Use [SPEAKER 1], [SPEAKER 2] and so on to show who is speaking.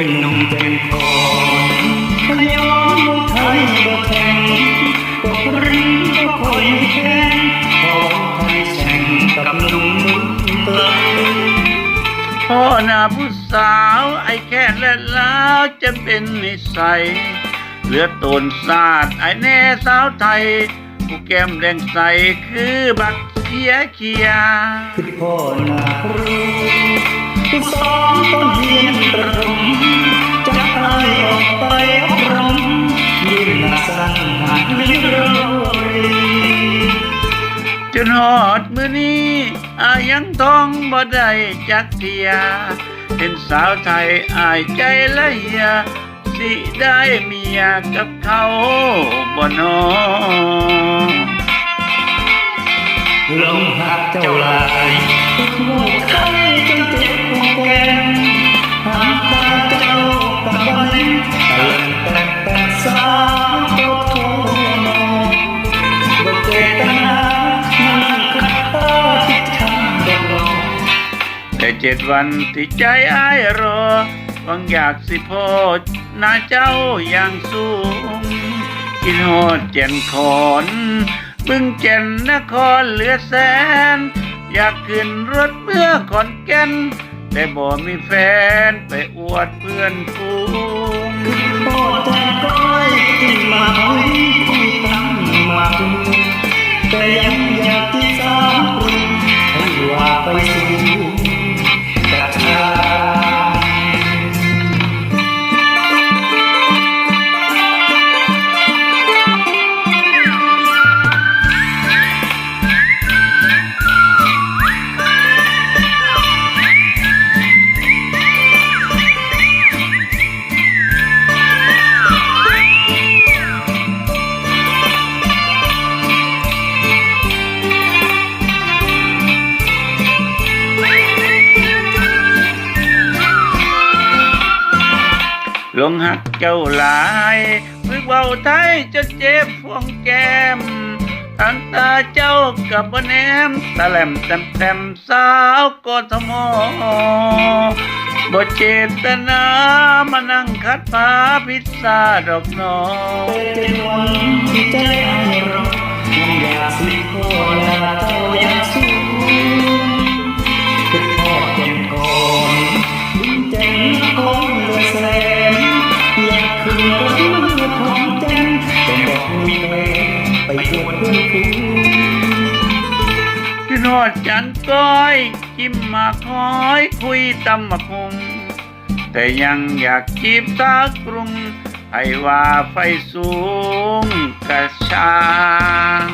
[SPEAKER 1] เป็นนมเป็นคอนขยอมไทยบ่แข็งกบริ้งก็คอยแข็งของไทยแข่งกับนมมุนเตย
[SPEAKER 2] พ่อหน้าผู้สาวไอ้แค่และล้วจะเป็นนิสัยเหลือตนศาสตร์ไอ้แน่สาวไทย ผู้แก้มแดงใสคือบักเสียเคียคื
[SPEAKER 1] อพ่อหน้าผู้ รูผู้สอนต้นเรียนประถมจะให้ออกไปอบรมยืนหน้าสั่งหาไม่รู้รี
[SPEAKER 2] จนหอดมือนี้อายังท้องบ่ได้จักเทียเป็นสาวไทยอายใจละเอียสิได้เมียกับเขาบ่นอ
[SPEAKER 1] ลงหักเจ้าลาย
[SPEAKER 2] แต่เจ็ดวันที่ใจอ้ายรอวังอยากสิโพดหน้าเจ้าอย่างสูง กินโหดเจนขอนบึงเจนนครเหลือแสน อยากขึ้นรถเมื่อขอนแก่นแต่บ่มีแฟนไปอวดเพื่อนฟูง
[SPEAKER 1] พ่อแต่ก้อยที่มาหอยคุยตั้งมาคุยแต่ยัง
[SPEAKER 2] ลงหักเจ้าหลายพึกเบาไทยจะเจ็บฟวงแก้มทางตาเจ้ากับบแนมตะแหลมแต้มแต้มสาวกทมบ่เจตนามานั่งคัดผ้าพิซซ่าดอกนอ
[SPEAKER 1] เป็นวันที่ใจให้เรายังอย ไปอดเ
[SPEAKER 2] พื่อนอดจันก้อยจิ้มมาคอยคุยตำมะคง แต่ยังอยากจีบตากรุงให้ว่าไฟสูงกระชาง